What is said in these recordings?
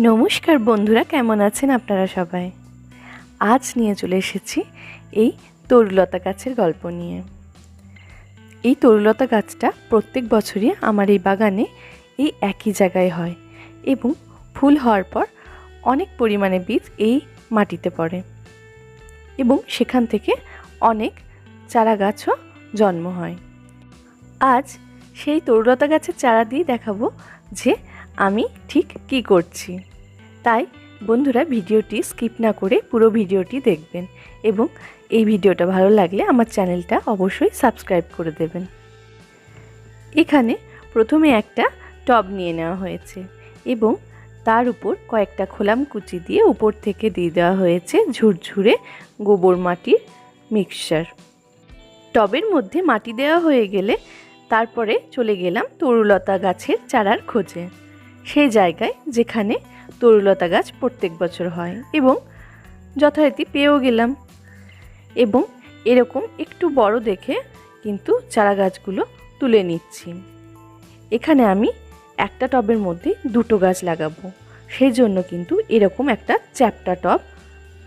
নমস্কার বন্ধুরা, কেমন আছেন আপনারা সবাই? আজ নিয়ে চলে এসেছি এই তরুলতা গাছের গল্প নিয়ে। এই তরুলতা গাছটা প্রত্যেক বছরই আমার এই বাগানে এই একই জায়গায় হয় এবং ফুল হওয়ার পর অনেক পরিমাণে বীজ এই মাটিতে পড়ে এবং সেখান থেকে অনেক চারা গাছও জন্ম হয়। আজ সেই তরুলতা গাছের চারা দিয়ে দেখাবো যে আমি ঠিক কি করছি? তাই বন্ধুরা ভিডিওটি স্কিপ না করে পুরো ভিডিওটি দেখবেন এবং এই ভিডিওটা ভালো লাগলে আমার চ্যানেলটা অবশ্যই সাবস্ক্রাইব করে দেবেন। এখানে প্রথমে একটা টব নিয়ে নেওয়া হয়েছে এবং তার উপর কয়েকটা খোলাম কুচি দিয়ে উপর থেকে দিয়ে দেওয়া হয়েছে ঝুরঝুরে গোবর মাটির মিক্সচার। টবের মধ্যে মাটি দেওয়া হয়ে গেলে তারপরে চলে গেলাম তরুলতা গাছের চারার খোঁজে। সেই জায়গায় যেখানে তরুলতা গাছ প্রত্যেক বছর হয় এবং যথারীতি পেয়েও গেলাম। এবং এরকম একটু বড় দেখে কিন্তু চারা গাছগুলো তুলে নিচ্ছি। এখানে আমি একটা টবের মধ্যে দুটো গাছ লাগাবো। সেই জন্য কিন্তু এরকম একটা চ্যাপটা টব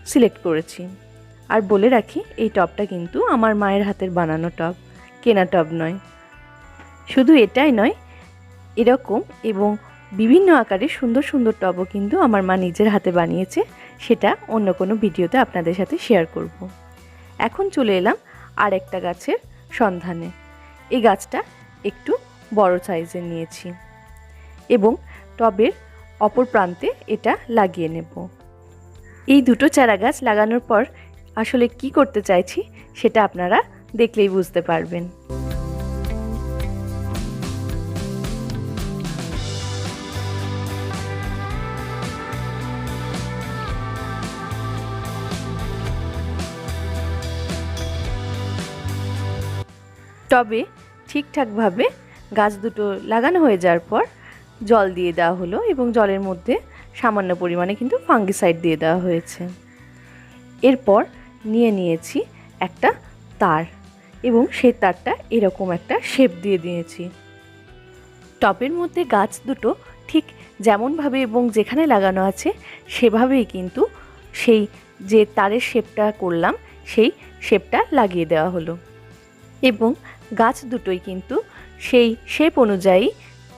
সিলেক্ট করেছি। আর বলে রাখি, এই টবটা কিন্তু আমার মায়ের হাতের বানানো টব, কেনা টব নয়। শুধু এটাই নয়, এরকম এবং বিভিন্ন আকারের সুন্দর সুন্দর টবও কিন্তু আমার মা নিজের হাতে বানিয়েছে, সেটা অন্য কোনো ভিডিওতে আপনাদের সাথে শেয়ার করব। এখন চলে এলাম আর একটা গাছের সন্ধানে। এই গাছটা একটু বড় সাইজের নিয়েছি এবং টবের অপর প্রান্তে এটা লাগিয়ে নেব। এই দুটো চারা গাছ লাগানোর পর আসলে কি করতে চাইছি, সেটা আপনারা দেখলেই বুঝতে পারবেন। টবে ঠিকঠাকভাবে গাছ দুটো লাগানো হয়ে যাওয়ার পর জল দিয়ে দেওয়া হলো এবং জলের মধ্যে সামান্য পরিমাণে কিন্তু ফাঙ্গিসাইড দিয়ে দেওয়া হয়েছে। এরপর নিয়ে নিয়েছি একটা তার এবং সেই তারটা এরকম একটা শেপ দিয়ে দিয়েছি। টবের মধ্যে গাছ দুটো ঠিক যেমনভাবে এবং যেখানে লাগানো আছে সেভাবেই কিন্তু সেই যে তারের শেপটা করলাম সেই শেপটা লাগিয়ে দেওয়া হলো। এবং গাছ দুটোই কিন্তু সেই শেপ অনুযায়ী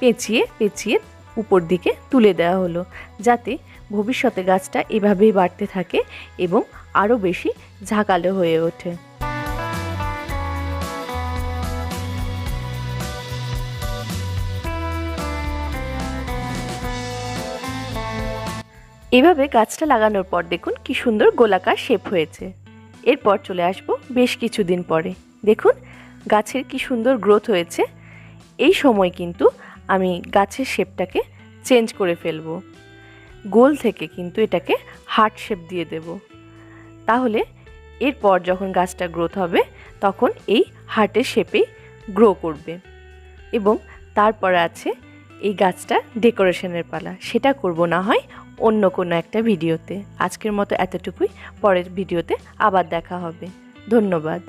পেঁচিয়ে পেঁচিয়ে উপর দিকে তুলে দেওয়া হলো, যাতে ভবিষ্যতে গাছটা এভাবেই বাড়তে থাকে এবং আরও বেশি ঝাঁকালো হয়ে ওঠে। এভাবে গাছটা লাগানোর পর দেখুন কি সুন্দর গোলাকার শেপ হয়েছে। এরপর চলে আসব বেশ কিছুদিন পরে। দেখুন গাছের কি সুন্দর গ্রোথ হয়েছে, এই সময় কিন্তু আমি গাছের শেপটাকে চেঞ্জ করে ফেলব। গোল থেকে কিন্তু এটাকে হার্ট শেপ দিয়ে দেব। তাহলে এরপর যখন গাছটা গ্রোথ হবে, তখন এই হার্টের শেপেই গ্রো করবে। এবং তারপর আছে এই গাছটা ডেকোরেশনের পালা। সেটা করব না হয় অন্য কোনো একটা ভিডিওতে আজকের মতো এতটুকুই। পরের ভিডিওতে আবার দেখা হবে। ধন্যবাদ।